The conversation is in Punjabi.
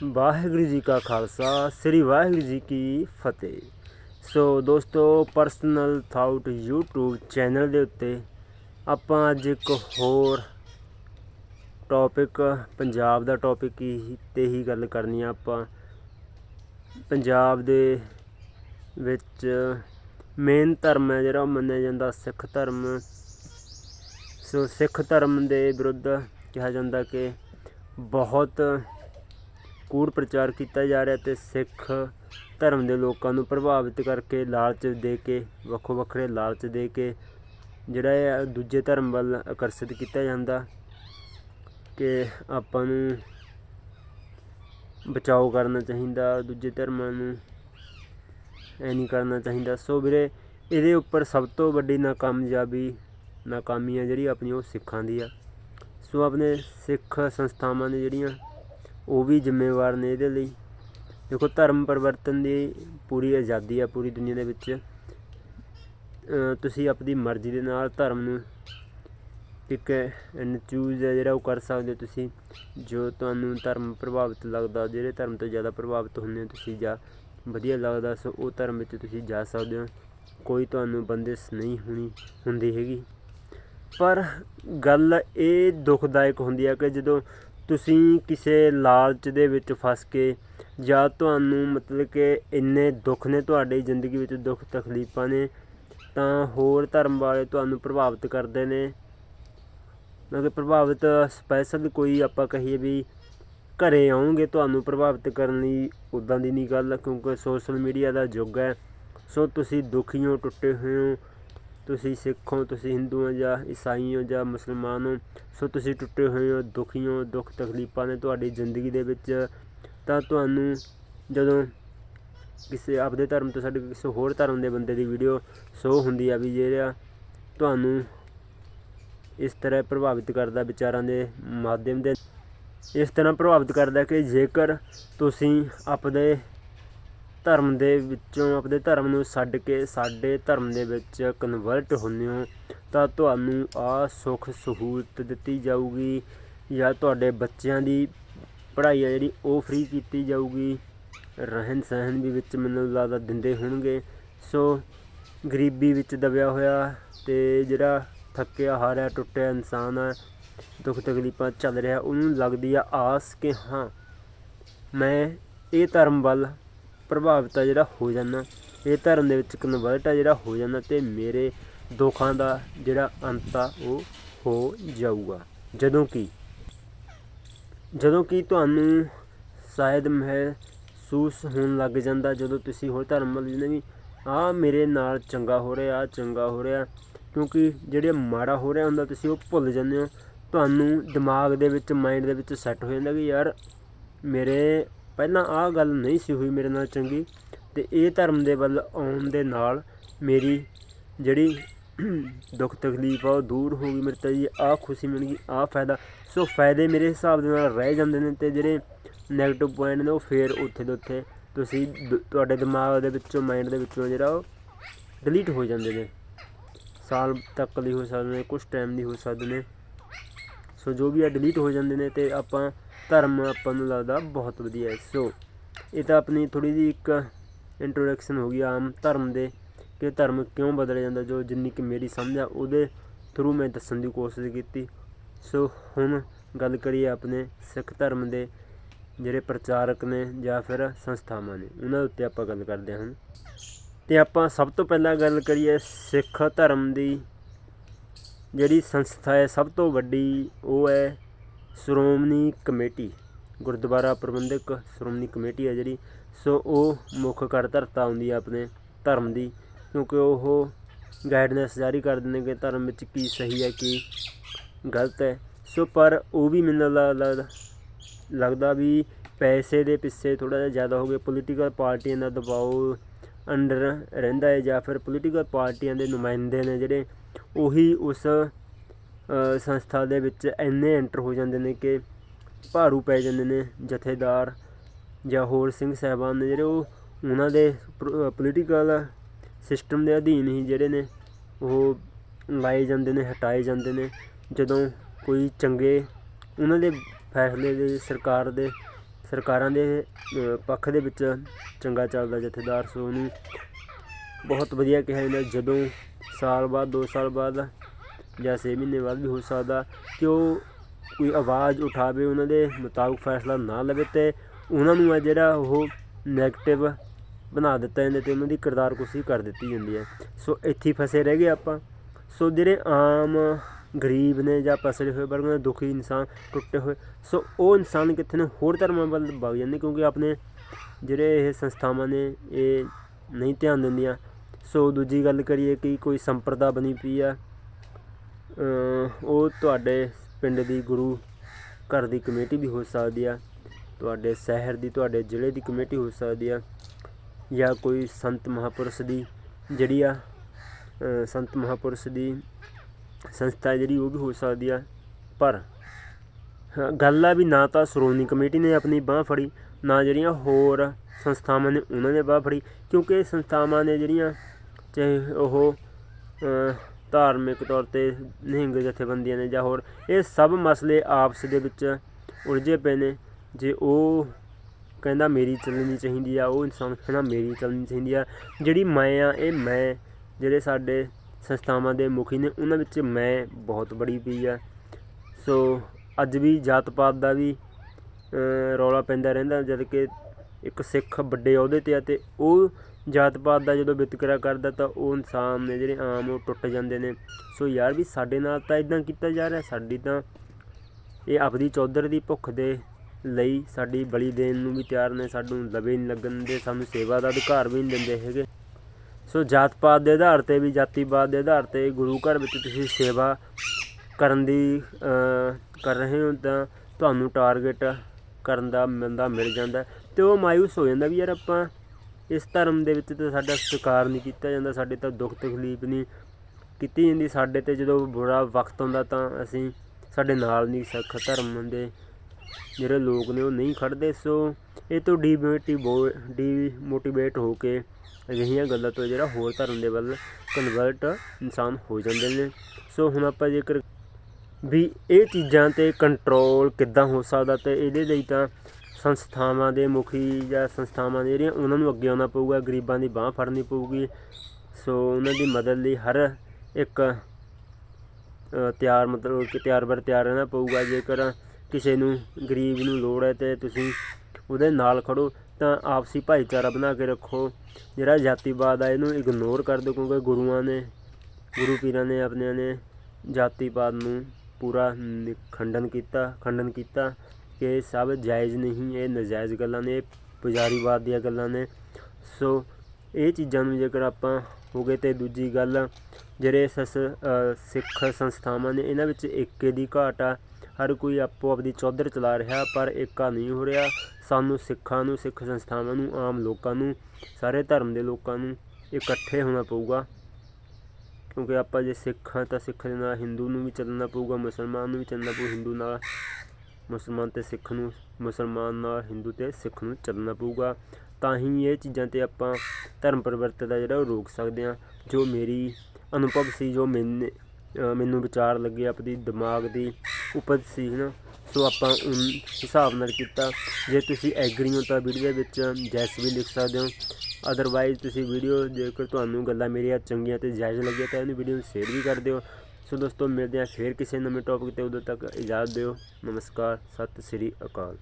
ਵਾਹਿਗੁਰੂ ਜੀ ਕਾ ਖਾਲਸਾ, ਸ੍ਰੀ ਵਾਹਿਗੁਰੂ ਜੀ ਕੀ ਫਤਿਹ। ਸੋ ਦੋਸਤੋ ਪਰਸਨਲ ਥਾਊਟ YouTube ਚੈਨਲ ਦੇ ਉੱਤੇ ਆਪਾਂ ਅੱਜ ਇੱਕ ਹੋਰ ਟੌਪਿਕ ਪੰਜਾਬ ਦਾ ਟੌਪਿਕ ਹੀ, ਤੇ ਹੀ ਗੱਲ ਕਰਨੀ ਆ ਆਪਾਂ। ਪੰਜਾਬ ਦੇ ਵਿੱਚ ਮੇਨ ਧਰਮ ਹੈ ਜਿਹੜਾ ਉਹ ਮੰਨਿਆ ਜਾਂਦਾ ਸਿੱਖ ਧਰਮ। ਸੋ ਸਿੱਖ ਧਰਮ ਦੇ ਵਿਰੁੱਧ ਕਿਹਾ ਜਾਂਦਾ ਕਿ ਬਹੁਤ ਕੂੜ ਪ੍ਰਚਾਰ ਕੀਤਾ ਜਾ ਰਿਹਾ ਤੇ ਸਿੱਖ ਧਰਮ ਦੇ ਲੋਕਾਂ ਨੂੰ ਪ੍ਰਭਾਵਿਤ ਕਰਕੇ ਲਾਲਚ ਦੇ ਕੇ, ਵੱਖੋ ਵੱਖਰੇ ਲਾਲਚ ਦੇ ਕੇ ਜਿਹੜਾ ਇਹ ਦੂਜੇ ਧਰਮ ਵੱਲ ਆਕਰਸ਼ਿਤ ਕੀਤਾ ਜਾਂਦਾ ਕਿ ਆਪਾਂ ਨੂੰ ਬਚਾਓ ਕਰਨਾ ਚਾਹੀਦਾ, ਦੂਜੇ ਧਰਮਾਂ ਨੂੰ ਐ ਨਹੀਂ ਕਰਨਾ ਚਾਹੀਦਾ। ਸੋ ਵੀਰੇ, ਇਹਦੇ ਉੱਪਰ ਸਭ ਤੋਂ ਵੱਡੀ ਨਾਕਾਮਯਾਬੀ ਨਾਕਾਮੀ ਆ ਜਿਹੜੀ ਆਪਣੀ ਉਹ ਸਿੱਖਾਂ ਦੀ ਆ। ਸੋ ਆਪਣੇ ਸਿੱਖ ਸੰਸਥਾਵਾਂ ਨੇ ਜਿਹੜੀਆਂ ਉਹ ਵੀ ਜ਼ਿੰਮੇਵਾਰ ਨੇ ਇਹਦੇ ਲਈ। ਦੇਖੋ, ਧਰਮ ਪਰਿਵਰਤਨ ਦੀ ਪੂਰੀ ਆਜ਼ਾਦੀ ਆ ਪੂਰੀ ਦੁਨੀਆ ਦੇ ਵਿੱਚ। ਤੁਸੀਂ ਆਪਣੀ ਮਰਜ਼ੀ ਦੇ ਨਾਲ ਧਰਮ ਨੂੰ ਇੱਕ ਚੂਜ਼ ਹੈ ਜਿਹੜਾ ਉਹ ਕਰ ਸਕਦੇ ਹੋ ਤੁਸੀਂ। ਜੋ ਤੁਹਾਨੂੰ ਧਰਮ ਪ੍ਰਭਾਵਿਤ ਲੱਗਦਾ, ਜਿਹੜੇ ਧਰਮ ਤੋਂ ਜ਼ਿਆਦਾ ਪ੍ਰਭਾਵਿਤ ਹੁੰਦੇ ਹੋ ਤੁਸੀਂ ਜਾਂ ਵਧੀਆ ਲੱਗਦਾ, ਸੋ ਉਹ ਧਰਮ ਵਿੱਚ ਤੁਸੀਂ ਜਾ ਸਕਦੇ ਹੋ। ਕੋਈ ਤੁਹਾਨੂੰ ਬੰਦਿਸ਼ ਨਹੀਂ ਹੋਣੀ, ਹੁੰਦੀ ਹੈਗੀ। ਪਰ ਗੱਲ ਇਹ ਦੁਖਦਾਇਕ ਹੁੰਦੀ ਹੈ ਕਿ ਜਦੋਂ ਤੁਸੀਂ ਕਿਸੇ ਲਾਲਚ ਦੇ ਵਿੱਚ ਫਸ ਕੇ ਜਾਂ ਤੁਹਾਨੂੰ ਮਤਲਬ ਕਿ ਇੰਨੇ ਦੁੱਖ ਨੇ ਤੁਹਾਡੀ ਜ਼ਿੰਦਗੀ ਵਿੱਚ ਦੁੱਖ ਤਕਲੀਫਾਂ ਨੇ, ਤਾਂ ਹੋਰ ਧਰਮ ਵਾਲੇ ਤੁਹਾਨੂੰ ਪ੍ਰਭਾਵਿਤ ਕਰਦੇ ਨੇ। ਮਤਲਬ ਕਿ ਪ੍ਰਭਾਵਿਤ ਸਪੈਸ਼ਲ ਕੋਈ ਆਪਾਂ ਕਹੀਏ ਵੀ ਘਰੇ ਆਉਂਗੇ ਤੁਹਾਨੂੰ ਪ੍ਰਭਾਵਿਤ ਕਰਨ ਲਈ ਉਦਾਂ ਦੀ ਨਹੀਂ ਗੱਲ, ਕਿਉਂਕਿ ਸੋਸ਼ਲ ਮੀਡੀਆ ਦਾ ਯੁੱਗ ਹੈ। ਸੋ ਤੁਸੀਂ ਦੁਖੀ ਹੋ, ਟੁੱਟੇ ਹੋਏ ਹੋ ਤੁਸੀਂ ਸਿੱਖ ਹੋ, ਤੁਸੀਂ ਹਿੰਦੂ ਹੋ ਜਾਂ ਈਸਾਈ ਹੋ ਜਾਂ ਮੁਸਲਮਾਨ ਹੋ, ਸੋ ਤੁਸੀਂ ਟੁੱਟੇ ਹੋਏ ਹੋ, ਦੁਖੀ ਹੋ, ਦੁੱਖ ਤਕਲੀਫਾਂ ਨੇ ਤੁਹਾਡੀ ਜ਼ਿੰਦਗੀ ਦੇ ਵਿੱਚ, ਤਾਂ ਤੁਹਾਨੂੰ ਜਦੋਂ ਕਿਸੇ ਆਪਦੇ ਧਰਮ ਤੋਂ ਸਾਡੇ ਕਿਸੇ ਹੋਰ ਧਰਮ ਦੇ ਬੰਦੇ ਦੀ ਵੀਡੀਓ ਸ਼ੋ ਹੁੰਦੀ ਆ ਵੀ ਜਿਹੜਾ ਤੁਹਾਨੂੰ ਇਸ ਤਰ੍ਹਾਂ ਪ੍ਰਭਾਵਿਤ ਕਰਦਾ ਵਿਚਾਰਾਂ ਦੇ ਮਾਧਿਅਮ ਦੇ, ਇਸ ਤਰ੍ਹਾਂ ਪ੍ਰਭਾਵਿਤ ਕਰਦਾ ਕਿ ਜੇਕਰ ਤੁਸੀਂ ਆਪਦੇ ਧਰਮ ਦੇ ਵਿੱਚੋਂ ਆਪਣੇ ਧਰਮ ਨੂੰ ਛੱਡ ਕੇ ਸਾਡੇ ਧਰਮ ਦੇ ਵਿੱਚ ਕਨਵਰਟ ਹੁੰਦੇ ਹੋ, ਤਾਂ ਤੁਹਾਨੂੰ ਆ ਸੁੱਖ ਸਹੂਲਤ ਦਿੱਤੀ ਜਾਊਗੀ, ਜਾਂ ਤੁਹਾਡੇ ਬੱਚਿਆਂ ਦੀ ਪੜ੍ਹਾਈ ਆ ਜਿਹੜੀ ਉਹ ਫ੍ਰੀ ਕੀਤੀ ਜਾਊਗੀ। ਰਹਿਣ ਸਹਿਣ ਵੀ ਵਿੱਚ ਮੈਨੂੰ ਲੱਗਦਾ ਦਿੰਦੇ ਹੋਣਗੇ। ਸੋ ਗਰੀਬੀ ਵਿੱਚ ਦਬਿਆ ਹੋਇਆ ਤੇ ਜਿਹੜਾ ਥੱਕਿਆ ਹਾਰਿਆ ਟੁੱਟਿਆ ਇਨਸਾਨ ਹੈ ਦੁੱਖ ਤਕਲੀਫਾਂ ਚੱਲ ਰਿਹਾ, ਉਹਨੂੰ ਲੱਗਦੀ ਆ ਆਸ ਕਿ ਹਾਂ, ਮੈਂ ਇਹ ਧਰਮ ਵੱਲ ਪ੍ਰਭਾਵਿਤ ਆ ਜਿਹੜਾ ਹੋ ਜਾਂਦਾ। ਇਹ ਧਰਮ ਦੇ ਵਿੱਚ ਕਨਵਰਟ ਆ ਜਿਹੜਾ ਹੋ ਜਾਂਦਾ ਤੇ ਮੇਰੇ ਦੁੱਖਾਂ ਦਾ ਜਿਹੜਾ ਅੰਤ ਆ ਉਹ ਹੋ ਜਾਊਗਾ। ਜਦੋਂ ਕਿ ਜਦੋਂ ਕਿ ਤੁਹਾਨੂੰ ਸ਼ਾਇਦ ਮਹਿਸੂਸ ਹੋਣ ਲੱਗ ਜਾਂਦਾ ਜਦੋਂ ਤੁਸੀਂ ਹੋਰ ਧਰਮ ਵੱਲ ਜਿਵੇਂ ਵੀ ਆ ਮੇਰੇ ਨਾਲ ਚੰਗਾ ਹੋ ਰਿਹਾ ਆ ਚੰਗਾ ਹੋ ਰਿਹਾ, ਕਿਉਂਕਿ ਜਿਹੜੇ ਮਾੜਾ ਹੋ ਰਿਹਾ ਹੁੰਦਾ ਤੁਸੀਂ ਉਹ ਭੁੱਲ ਜਾਂਦੇ ਹੋ। ਤੁਹਾਨੂੰ ਦਿਮਾਗ ਦੇ ਵਿੱਚ ਮਾਈਂਡ ਦੇ ਵਿੱਚ ਸੈੱਟ ਹੋ ਜਾਂਦਾ ਕਿ ਯਾਰ ਮੇਰੇ ਪਹਿਲਾਂ ਆਹ ਗੱਲ ਨਹੀਂ ਸੀ ਹੋਈ ਮੇਰੇ ਨਾਲ ਚੰਗੀ ਤੇ ਇਹ ਧਰਮ ਦੇ ਵੱਲ ਆਉਣ ਦੇ ਨਾਲ ਮੇਰੀ ਜਿਹੜੀ ਦੁੱਖ ਤਕਲੀਫ ਆ ਉਹ ਦੂਰ ਹੋ ਗਈ ਮੇਰੇ 'ਤੇ ਜੀ, ਆਹ ਖੁਸ਼ੀ ਮਿਲ ਗਈ, ਆਹ ਫਾਇਦਾ। ਸੋ ਫਾਇਦੇ ਮੇਰੇ ਹਿਸਾਬ ਦੇ ਨਾਲ ਰਹਿ ਜਾਂਦੇ ਨੇ ਤੇ ਜਿਹੜੇ 네ਗੇਟਿਵ ਪੁਆਇੰਟ ਨੇ ਉਹ ਫੇਰ ਉੱਥੇ ਦੇ ਉੱਥੇ ਤੁਸੀਂ ਦ- ਤੁਹਾਡੇ ਦਿਮਾਗ ਦੇ ਵਿੱਚੋਂ ਮਾਈਂਡ ਦੇ ਵਿੱਚੋਂ ਜਿਹੜਾ ਉਹ ਡਿਲੀਟ ਹੋ ਜਾਂਦੇ ਨੇ। ਸਾਲ ਤੱਕ ਲਈ ਹੋ ਸਕਦੇ ਨੇ ਕੁਝ ਟਾਈਮ ਲਈ ਹੋ ਸਕਦੇ ਨੇ। ਸੋ ਜੋ ਵੀ ਆ ਡਿਲੀਟ ਹੋ ਜਾਂਦੇ ਨੇ ਤੇ ਆਪਾਂ ਧਰਮ ਆਪਾਂ ਨੂੰ ਲੱਗਦਾ ਬਹੁਤ ਵਧੀਆ ਹੈ। ਸੋ ਇਹ ਤਾਂ ਆਪਣੀ ਥੋੜੀ ਜਿਹੀ ਇੱਕ ਇੰਟਰੋਡਕਸ਼ਨ ਹੋ ਗਈ ਆਮ ਧਰਮ ਦੇ ਕਿ ਧਰਮ ਕਿਉਂ ਬਦਲਿਆ ਜਾਂਦਾ, ਜੋ ਜਿੰਨੀ ਕਿ ਮੇਰੀ ਸਮਝ ਆ ਉਹਦੇ ਥਰੂ ਮੈਂ ਦੱਸਣ ਦੀ ਕੋਸ਼ਿਸ਼ ਕੀਤੀ। ਸੋ ਹੁਣ ਗੱਲ ਕਰੀਏ ਆਪਣੇ ਸਿੱਖ ਧਰਮ ਦੇ ਜਿਹੜੇ ਪ੍ਰਚਾਰਕ ਨੇ ਜਾਂ ਫਿਰ ਸੰਸਥਾਵਾਂ ਨੇ, ਉਹਨਾਂ ਦੇ ਉੱਤੇ ਆਪਾਂ ਗੱਲ ਕਰਦੇ ਹਾਂ ਹੁਣ। ਤੇ ਆਪਾਂ ਸਭ ਤੋਂ ਪਹਿਲਾਂ ਗੱਲ ਕਰੀਏ ਸਿੱਖ ਧਰਮ ਦੀ ਜਿਹੜੀ ਸੰਸਥਾ ਹੈ, ਸਭ ਤੋਂ ਵੱਡੀ ਉਹ ਹੈ ਸ਼੍ਰੋਮਣੀ ਕਮੇਟੀ, ਗੁਰਦੁਆਰਾ ਪ੍ਰਬੰਧਕ ਸ਼੍ਰੋਮਣੀ ਕਮੇਟੀ ਹੈ ਜਿਹੜੀ। ਸੋ ਉਹ ਮੁੱਖ ਕਰਧਰਤਾ ਹੁੰਦੀ ਹੈ ਆਪਣੇ ਧਰਮ ਦੀ, ਕਿਉਂਕਿ ਉਹ ਗਾਈਡਨੈਸ ਜਾਰੀ ਕਰਦੇ ਨੇ ਕਿ ਧਰਮ ਵਿੱਚ ਕੀ ਸਹੀ ਹੈ, ਕੀ ਗਲਤ ਹੈ। ਸੋ ਪਰ ਉਹ ਵੀ ਮੈਨੂੰ ਲੱਗਦਾ ਲੱਗਦਾ ਵੀ ਪੈਸੇ ਦੇ ਪਿੱਛੇ ਥੋੜਾ ਜਿਹਾ ਜ਼ਿਆਦਾ ਹੋ ਗਏ ਪੋਲੀਟੀਕਲ ਪਾਰਟੀਆਂ ਦਾ ਦਬਾਅ ਅੰਡਰ ਰਹਿੰਦਾ ਹੈ ਜਾਂ ਫਿਰ ਪੋਲੀਟੀਕਲ ਪਾਰਟੀਆਂ ਦੇ ਨੁਮਾਇੰਦੇ ਨੇ ਜਿਹੜੇ ਉਹੀ ਉਸ ਸੰਸਥਾ ਦੇ ਵਿੱਚ ਇੰਨੇ ਐਂਟਰ ਹੋ ਜਾਂਦੇ ਨੇ ਕਿ ਭਾਰੂ ਪੈ ਜਾਂਦੇ ਨੇ ਜਥੇਦਾਰ ਜਾਂ ਹੋਰ ਸਿੰਘ ਸਾਹਿਬਾਨ ਨੇ ਜਿਹੜੇ ਉਹ ਉਹਨਾਂ ਦੇ ਪੋਲੀਟੀਕਲ ਸਿਸਟਮ ਦੇ ਅਧੀਨ ਹੀ ਜਿਹੜੇ ਨੇ ਉਹ ਲਾਏ ਜਾਂਦੇ ਨੇ, ਹਟਾਏ ਜਾਂਦੇ ਨੇ। ਜਦੋਂ ਕੋਈ ਚੰਗੇ ਉਹਨਾਂ ਦੇ ਫੈਸਲੇ ਦੇ ਸਰਕਾਰ ਦੇ, ਸਰਕਾਰਾਂ ਦੇ ਪੱਖ ਦੇ ਵਿੱਚ ਚੰਗਾ ਚੱਲਦਾ ਜਥੇਦਾਰ, ਸੋ ਉਹਨੂੰ ਬਹੁਤ ਵਧੀਆ ਕਿਹਾ ਜਾਂਦਾ ਜਦੋਂ ਸਾਲ ਬਾਅਦ 2 ਸਾਲ ਬਾਅਦ ਜਾਂ 6 ਮਹੀਨੇ ਬਾਅਦ ਵੀ ਹੋ ਸਕਦਾ ਕਿ ਉਹ ਕੋਈ ਆਵਾਜ਼ ਉਠਾਵੇ, ਉਹਨਾਂ ਦੇ ਮੁਤਾਬਕ ਫੈਸਲਾ ਨਾ ਲਵੇ ਤੇ ਉਹਨਾਂ ਨੂੰ ਆ ਜਿਹੜਾ ਉਹ ਨੈਗੇਟਿਵ ਬਣਾ ਦਿੱਤਾ ਜਾਂਦਾ ਤੇ ਉਹਨਾਂ ਦੀ ਕਿਰਦਾਰ ਕੁਸ਼ੀ ਕਰ ਦਿੱਤੀ ਜਾਂਦੀ ਹੈ। ਸੋ ਇੱਥੇ ਫਸੇ ਰਹਿ ਗਏ ਆਪਾਂ। ਸੋ ਜਿਹੜੇ ਆਮ ਗਰੀਬ ਨੇ ਜਾਂ ਪਸਰੇ ਹੋਏ ਵਰਗ ਨੇ, ਦੁਖੀ ਇਨਸਾਨ, ਟੁੱਟੇ ਹੋਏ, ਸੋ ਉਹ ਇਨਸਾਨ ਕਿੱਥੇ ਨੇ? ਹੋਰ ਧਰਮਾਂ ਵੱਲ ਵਗ ਜਾਂਦੇ ਕਿਉਂਕਿ ਆਪਣੇ ਜਿਹੜੇ ਇਹ ਸੰਸਥਾਵਾਂ ਨੇ, ਇਹ ਨਹੀਂ ਧਿਆਨ ਦਿੰਦੀਆਂ। ਸੋ ਦੂਜੀ ਗੱਲ ਕਰੀਏ ਕਿ ਕੋਈ ਸੰਪਰਦਾ ਬਣੀ ਪਈ ਆ ਉਹ ਤੁਹਾਡੇ ਪਿੰਡ ਦੀ ਗੁਰੂ ਘਰ ਦੀ ਕਮੇਟੀ ਵੀ ਹੋ ਸਕਦੀ ਆ, ਤੁਹਾਡੇ ਸ਼ਹਿਰ ਦੀ, ਤੁਹਾਡੇ ਜ਼ਿਲ੍ਹੇ ਦੀ ਕਮੇਟੀ ਹੋ ਸਕਦੀ ਆ, ਜਾਂ ਕੋਈ ਸੰਤ ਮਹਾਪੁਰਸ਼ ਦੀ ਜਿਹੜੀ ਆ ਸੰਤ ਮਹਾਪੁਰਸ਼ ਦੀ ਸੰਸਥਾ ਜਿਹੜੀ ਉਹ ਵੀ ਹੋ ਸਕਦੀ ਆ, ਪਰ ਗੱਲ ਆ ਵੀ ਨਾ ਤਾਂ ਸ਼੍ਰੋਮਣੀ ਕਮੇਟੀ ਨੇ ਆਪਣੀ ਬਾਹ ਫੜੀ, ਨਾ ਜਿਹੜੀਆਂ ਹੋਰ ਸੰਸਥਾਵਾਂ ਨੇ ਉਹਨਾਂ ਨੇ ਬਾਹ ਫੜੀ, ਕਿਉਂਕਿ ਸੰਸਥਾਵਾਂ ਨੇ ਜਿਹੜੀਆਂ ਚਾਹੇ ਉਹ ਧਾਰਮਿਕ ਤੌਰ ਤੇ ਨਿਹੰਗ ਜਥੇਬੰਦੀਆਂ ਨੇ ਜਾਂ ਹੋਰ, ਇਹ ਸਭ ਮਸਲੇ ਆਪਸ ਦੇ ਵਿੱਚ ਉਲਝੇ ਪਏ ਨੇ। ਜੇ ਉਹ ਕਹਿੰਦਾ ਮੇਰੀ ਚੱਲਣੀ ਚਾਹੀਦੀ ਆ, ਉਹ ਇਨਸਾਨ ਕਹਿੰਦਾ ਮੇਰੀ ਚੱਲਣੀ ਚਾਹੀਦੀ ਆ। ਜਿਹੜੀ ਮੈਂ ਆ, ਇਹ ਮੈਂ, ਜਿਹੜੇ ਸਾਡੇ ਸੰਸਥਾਵਾਂ ਦੇ ਮੁਖੀ ਨੇ, ਉਹਨਾਂ ਵਿੱਚ ਮੈਂ ਬਹੁਤ ਬੜੀ ਪਈ ਆ। ਸੋ, ਅੱਜ ਵੀ ਜਾਤ ਪਾਤ ਦਾ ਵੀ ਰੌਲਾ ਪੈਂਦਾ ਰਹਿੰਦਾ, ਜਦ ਕਿ ਇੱਕ ਸਿੱਖ ਵੱਡੇ ਅਹੁਦੇ ਤੇ ਆ ਤੇ ਉਹ ਜਾਤ ਪਾਤ ਦਾ ਜਦੋਂ ਵਿਤਕਰਾ ਕਰਦਾ ਤਾਂ ਉਹ ਇਨਸਾਨ ਨੇ ਜਿਹੜੇ ਆਮ ਉਹ ਟੁੱਟ ਜਾਂਦੇ ਨੇ। ਸੋ ਯਾਰ ਵੀ ਸਾਡੇ ਨਾਲ ਤਾਂ ਇਦਾਂ ਕੀਤਾ ਜਾ ਰਿਹਾ, ਸਾਡੀ ਤਾਂ ਇਹ ਆਪਦੀ ਚੌਧਰ ਦੀ ਭੁੱਖ ਦੇ ਲਈ ਸਾਡੀ ਬਲੀ ਦੇਣ ਨੂੰ ਵੀ ਤਿਆਰ ਨੇ, ਸਾਨੂੰ ਲਵੇ ਨਹੀਂ ਲੱਗਣ ਦੇ ਸਾਨੂੰ ਸੇਵਾ ਦਾ ਅਧਿਕਾਰ ਵੀ ਨਹੀਂ ਦਿੰਦੇ ਹੈਗੇ। ਸੋ ਜਾਤ ਪਾਤ ਦੇ ਆਧਾਰ ਤੇ ਵੀ ਜਾਤੀਵਾਦ ਦੇ ਆਧਾਰ ਤੇ ਗੁਰੂ ਘਰ ਵਿੱਚ ਤੁਸੀਂ ਸੇਵਾ ਕਰਨ ਦੀ ਕਰ ਰਹੇ ਹੋ ਤਾਂ ਤੁਹਾਨੂੰ ਟਾਰਗੇਟ ਕਰਨ ਦਾ ਬੰਦਾ ਮਿਲ ਜਾਂਦਾ ਤੇ ਉਹ ਮਾਇੂਸ ਹੋ ਜਾਂਦਾ ਵੀ ਯਾਰ ਆਪਾਂ ਇਸ ਧਰਮ ਦੇ ਵਿੱਚ ਤਾਂ ਸਾਡਾ ਸਤਿਕਾਰ ਨਹੀਂ ਕੀਤਾ ਜਾਂਦਾ, ਸਾਡੇ ਤਾਂ ਦੁੱਖ ਤਕਲੀਫ ਨਹੀਂ ਕੀਤੀ ਜਾਂਦੀ, ਸਾਡੇ ਤੇ ਜਦੋਂ ਬੁਰਾ ਵਕਤ ਆਉਂਦਾ ਤਾਂ ਅਸੀਂ ਸਾਡੇ ਨਾਲ ਨਹੀਂ ਸਿੱਖ ਧਰਮ ਦੇ ਜਿਹੜੇ ਲੋਕ ਨੇ ਉਹ ਨਹੀਂ ਖੜਦੇ। ਸੋ ਇਹ ਤੋਂ ਡੀਮੋਟੀਵੋ ਡੀਮੋਟੀਵੇਟ ਹੋ ਕੇ ਅਜਿਹੀਆਂ ਗੱਲਾਂ ਤੋਂ ਜਿਹੜਾ ਹੋਰ ਧਰਮ ਦੇ ਵੱਲ ਕਨਵਰਟ ਇਨਸਾਨ ਹੋ ਜਾਂਦੇ ਨੇ। ਸੋ ਹੁਣ ਆਪਾਂ ਜੇਕਰ ਵੀ ਇਹ ਚੀਜ਼ਾਂ ਤੇ ਕੰਟਰੋਲ ਕਿੱਦਾਂ ਹੋ ਸਕਦਾ ਤੇ ਇਹਦੇ ਲਈ ਤਾਂ ਸੰਸਥਾਵਾਂ ਦੇ ਮੁਖੀ ਜਾਂ ਸੰਸਥਾਵਾਂ ਦੇ ਜਿਹੜੀਆਂ ਉਹਨਾਂ ਨੂੰ ਅੱਗੇ ਆਉਣਾ ਪਊਗਾ, ਗਰੀਬਾਂ ਦੀ ਬਾਹ ਫੜਨੀ ਪਊਗੀ। ਸੋ ਉਹਨਾਂ ਦੀ ਮਦਦ ਲਈ ਹਰ ਇੱਕ ਤਿਆਰ ਮਤਲਬ ਕਿ ਤਿਆਰ ਬਰ ਤਿਆਰ ਰਹਿਣਾ ਪਊਗਾ। ਜੇਕਰ ਕਿਸੇ ਨੂੰ ਗਰੀਬ ਨੂੰ ਲੋੜ ਹੈ ਤੇ ਤੁਸੀਂ ਉਹਦੇ ਨਾਲ ਖੜੋ, ਤਾਂ ਆਪਸੀ ਭਾਈਚਾਰਾ ਬਣਾ ਕੇ ਰੱਖੋ। ਜਿਹੜਾ ਜਾਤੀਵਾਦ ਆ, ਇਹਨੂੰ ਇਗਨੋਰ ਕਰ ਦਿਓ ਕਿਉਂਕਿ ਗੁਰੂਆਂ ਨੇ, ਗੁਰੂ ਪੀਰਾਂ ਨੇ, ਆਪਣਿਆਂ ਨੇ ਜਾਤੀਵਾਦ ਨੂੰ ਪੂਰਾ ਨਿ- ਖੰਡਨ ਕੀਤਾ ਖੰਡਨ ਕੀਤਾ ਕਿ ਇਹ ਸਭ ਜਾਇਜ਼ ਨਹੀਂ, ਇਹ ਨਜਾਇਜ਼ ਗੱਲਾਂ ਨੇ, ਇਹ ਪੁਜਾਰੀਵਾਦ ਦੀਆਂ ਗੱਲਾਂ ਨੇ। ਸੋ ਇਹ ਚੀਜ਼ਾਂ ਨੂੰ ਜੇਕਰ ਆਪਾਂ ਹੋ ਗਏ ਤੇ ਦੂਜੀ ਗੱਲ, ਜਿਹੜੇ ਸਸ ਸਿੱਖ ਸੰਸਥਾਵਾਂ ਨੇ, ਇਹਨਾਂ ਵਿੱਚ ਏਕੇ ਦੀ ਘਾਟ ਆ। ਹਰ ਕੋਈ ਆਪੋ ਆਪਦੀ ਚੌਧਰ ਚਲਾ ਰਿਹਾ, ਪਰ ਏਕਾ ਨਹੀਂ ਹੋ ਰਿਹਾ। ਸਾਨੂੰ ਸਿੱਖਾਂ ਨੂੰ, ਸਿੱਖ ਸੰਸਥਾਵਾਂ ਨੂੰ, ਆਮ ਲੋਕਾਂ ਨੂੰ, ਸਾਰੇ ਧਰਮ ਦੇ ਲੋਕਾਂ ਨੂੰ ਇਕੱਠੇ ਹੋਣਾ ਪਊਗਾ। ਕਿਉਂਕਿ ਆਪਾਂ ਜੇ ਸਿੱਖ ਹਾਂ ਤਾਂ ਸਿੱਖ ਦੇ ਨਾਲ ਹਿੰਦੂ ਨੂੰ ਵੀ ਚੱਲਣਾ ਪਊਗਾ, ਮੁਸਲਮਾਨ ਨੂੰ ਵੀ ਚੱਲਣਾ ਪਊ, ਹਿੰਦੂ ਨਾਲ, ਮੁਸਲਮਾਨ ਤੇ ਸਿੱਖ ਨੂੰ, ਮੁਸਲਮਾਨ ਨਾਲ ਹਿੰਦੂ ਤੇ ਸਿੱਖ ਨੂੰ ਚੱਲਣਾ ਪਊਗਾ। ਤਾਂ ਹੀ ਇਹ ਚੀਜ਼ਾਂ ਤੇ ਆਪਾਂ ਧਰਮ ਪਰਿਵਰਤਨ ਦਾ ਜਿਹੜਾ ਉਹ ਰੋਕ ਸਕਦੇ ਹਾਂ। ਜੋ ਮੇਰੀ ਅਨੁਭਵ ਸੀ, ਜੋ ਮੈਨੇ ਮੈਨੂੰ ਵਿਚਾਰ ਲੱਗੇ ਆਪਣੀ ਦਿਮਾਗ ਦੀ ਉਪਜ ਸੀ ਨਾ ਸੋ ਆਪਾਂ ਉਸ ਹਿਸਾਬ ਨਾਲ ਕੀਤਾ। ਜੇ ਤੁਸੀਂ ਐਗਰੀ ਹੋ ਤਾਂ ਵੀਡੀਓ ਵਿੱਚ ਜੈਸ ਵੀ ਲਿਖ ਸਕਦੇ ਹੋ। ਅਦਰਵਾਈਜ਼ ਤੁਸੀਂ ਵੀਡੀਓ ਜੇਕਰ ਤੁਹਾਨੂੰ ਗੱਲਾਂ ਮੇਰੀਆਂ ਚੰਗੀਆਂ ਤੇ ਜਾਇਜ਼ ਲੱਗੀਆਂ, ਤਾਂ ਇਹਨੂੰ ਵੀਡੀਓ ਨੂੰ ਸ਼ੇਅਰ ਵੀ ਕਰ ਦਿਓ। ਸੋ ਦੋਸਤੋ, ਮਿਲਦੇ ਹਾਂ ਫੇਰ ਕਿਸੇ ਨਵੇਂ ਟੌਪਿਕ ਤੇ। ਉਦੋਂ ਤੱਕ ਇਜਾਜ਼ਤ ਦਿਓ। ਨਮਸਕਾਰ, ਸਤਿ ਸ੍ਰੀ ਅਕਾਲ।